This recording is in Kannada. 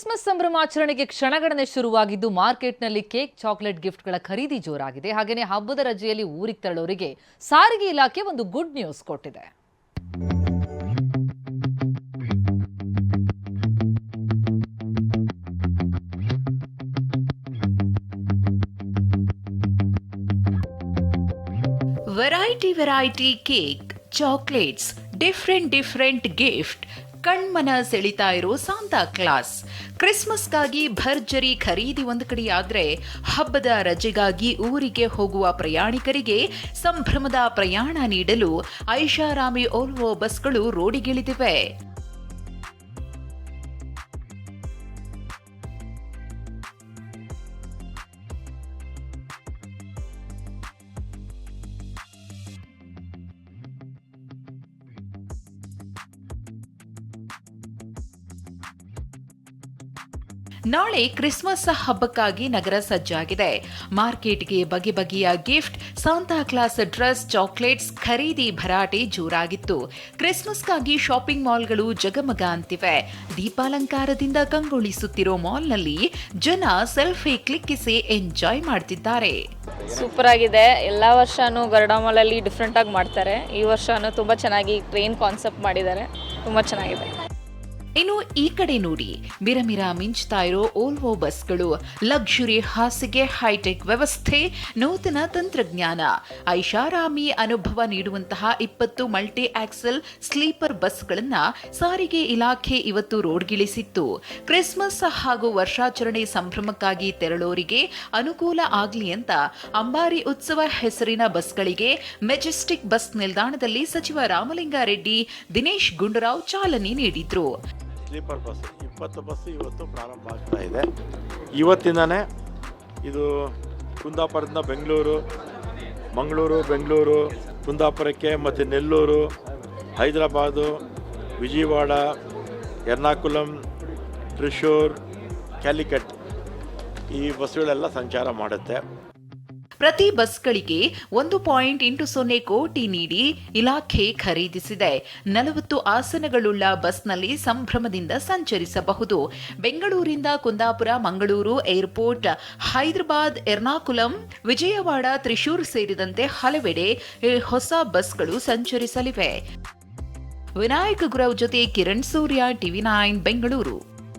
ಕ್ರಿಸ್ಮಸ್ ಸಂಭ್ರಮಾಚರಣೆಗೆ ಕ್ಷಣಗಣನೆ ಶುರುವಾಗಿದ್ದು ಮಾರ್ಕೆಟ್ನಲ್ಲಿ ಕೇಕ್, ಚಾಕ್ಲೇಟ್ ಗಿಫ್ಟ್ಗಳ ಖರೀದಿ ಜೋರಾಗಿದೆ. ಹಾಗೆಯೇ ಹಬ್ಬದ ರಜೆಯಲ್ಲಿ ಊರಿಗೆ ತೆರಳೋರಿಗೆ ಸಾರಿಗೆ ಇಲಾಖೆ ಒಂದು ಗುಡ್ ನ್ಯೂಸ್ ಕೊಟ್ಟಿದೆ. Variety variety cake chocolates different different gift ಕಣ್ಮನ ಸೆಳಿತಾ ಇರೋ ಸಾಂತಾ ಕ್ಲಾಸ್ ಕ್ರಿಸ್ಮಸ್ಗಾಗಿ ಭರ್ಜರಿ ಖರೀದಿ ಒಂದು ಕಡೆಯಾದ್ರೆ ಹಬ್ಬದ ರಜೆಗಾಗಿ ಊರಿಗೆ ಹೋಗುವ ಪ್ರಯಾಣಿಕರಿಗೆ ಸಂಭ್ರಮದ ಪ್ರಯಾಣ ನೀಡಲು ಐಷಾರಾಮಿ ಓಲ್ವೋ ಬಸ್ಗಳು ರೋಡಿಗಿಳಿದಿವೆ. ನಾಳೆ ಕ್ರಿಸ್ಮಸ್ ಹಬ್ಬಕ್ಕಾಗಿ ನಗರ ಸಜ್ಜಾಗಿದೆ. ಮಾರ್ಕೆಟ್ಗೆ ಬಗೆ ಬಗೆಯ gift Santa Claus dress, chocolates ಖರೀದಿ ಭರಾಟೆ ಜೋರಾಗಿತ್ತು. ಕ್ರಿಸ್ಮಸ್ಗಾಗಿ ಶಾಪಿಂಗ್ ಮಾಲ್ಗಳು ಜಗಮಗ ಅಂತಿವೆ ದೀಪಾಲಂಕಾರದಿಂದ ಕಂಗೊಳಿಸುತ್ತಿರೋ ಮಾಲ್ನಲ್ಲಿ ಜನ ಸೆಲ್ಫಿ ಕ್ಲಿಕ್ಕಿಸಿ ಎಂಜಾಯ್ ಮಾಡ್ತಿದ್ದಾರೆ. ಸೂಪರ್ ಆಗಿದೆ ಎಲ್ಲ ವರ್ಷನೂ ಗರುಡ ಮಾಲಲ್ಲಿ ಡಿಫ್ರೆಂಟ್ ಆಗಿ ಮಾಡ್ತಾರೆ. ಈ ವರ್ಷನೂ ತುಂಬ ಚೆನ್ನಾಗಿ ಟ್ರೈನ್ ಕಾನ್ಸೆಪ್ಟ್ ಮಾಡಿದ್ದಾರೆ. ತುಂಬಾ ಚೆನ್ನಾಗಿದೆ. ಇನ್ನು ಈ ಕಡೆ ನೋಡಿ. ಮಿರಮಿರ ಮಿಂಚ್ತಾ ಇರೋ ಓಲ್ವೋ ಬಸ್ಗಳು, ಲಕ್ಸುರಿ ಹಾಸಿಗೆ ಹೈಟೆಕ್ ವ್ಯವಸ್ಥೆ, ನೂತನ ತಂತ್ರಜ್ಞಾನ. ಐಷಾರಾಮಿ ಅನುಭವ ನೀಡುವಂತಹ ಇಪ್ಪತ್ತು ಮಲ್ಟಿ ಆಕ್ಸೆಲ್ ಸ್ಲೀಪರ್ ಬಸ್ಗಳನ್ನ ಸಾರಿಗೆ ಇಲಾಖೆ ಇವತ್ತು ರೋಡ್ಗಿಳಿಸಿತ್ತು. ಕ್ರಿಸ್ಮಸ್ ಹಾಗೂ ವರ್ಷಾಚರಣೆ ಸಂಭ್ರಮಕ್ಕಾಗಿ ತೆರಳೋರಿಗೆ ಅನುಕೂಲ ಆಗಲಿ ಅಂತ ಅಂಬಾರಿ ಉತ್ಸವ ಹೆಸರಿನ ಬಸ್ಗಳಿಗೆ ಮೆಜೆಸ್ಟಿಕ್ ಬಸ್ ನಿಲ್ದಾಣದಲ್ಲಿ ಸಚಿವ ರಾಮಲಿಂಗಾರೆಡ್ಡಿ, ದಿನೇಶ್ ಗುಂಡೂರಾವ್ ಚಾಲನೆ ನೀಡಿದ್ರು. ಸ್ಲೀಪರ್ ಬಸ್, ಇಪ್ಪತ್ತು ಬಸ್ ಇವತ್ತು ಪ್ರಾರಂಭ ಆಗ್ತಾ ಇದೆ. ಇವತ್ತಿಂದನೇ ಇದು ಕುಂದಾಪುರದಿಂದ ಬೆಂಗಳೂರು, ಮಂಗಳೂರು, ಬೆಂಗಳೂರು, ಕುಂದಾಪುರಕ್ಕೆ ಮತ್ತು ನೆಲ್ಲೂರು, ಹೈದರಾಬಾದು, ವಿಜಯವಾಡ, ಎರ್ನಾಕುಲಂ, ತ್ರಿಶೂರ್, ಕ್ಯಾಲಿಕಟ್ ಈ ಬಸ್ಸುಗಳೆಲ್ಲ ಸಂಚಾರ ಮಾಡುತ್ತೆ. ಪ್ರತಿ ಬಸ್ಗಳಿಗೆ ಒಂದು ಪಾಯಿಂಟ್ ಎಂಟು ಸೊನ್ನೆ ಕೋಟಿ ನೀಡಿ ಇಲಾಖೆ ಖರೀದಿಸಿದೆ. ನಲವತ್ತು ಆಸನಗಳುಳ್ಳ ಬಸ್ನಲ್ಲಿ ಸಂಭ್ರಮದಿಂದ ಸಂಚರಿಸಬಹುದು. ಬೆಂಗಳೂರಿಂದ ಕುಂದಾಪುರ, ಮಂಗಳೂರು ಏರ್ಪೋರ್ಟ್, ಹೈದರಾಬಾದ್, ಎರ್ನಾಕುಲಂ, ವಿಜಯವಾಡ, ತ್ರಿಶೂರ್ ಸೇರಿದಂತೆ ಹಲವೆಡೆ ಹೊಸ ಬಸ್ಗಳು ಸಂಚರಿಸಲಿವೆ. ವಿನಾಯಕ ಗುರವ್ ಜೊತೆ ಕಿರಣ್ ಸೂರ್ಯ, ಟಿವಿ ನೈನ್, ಬೆಂಗಳೂರು.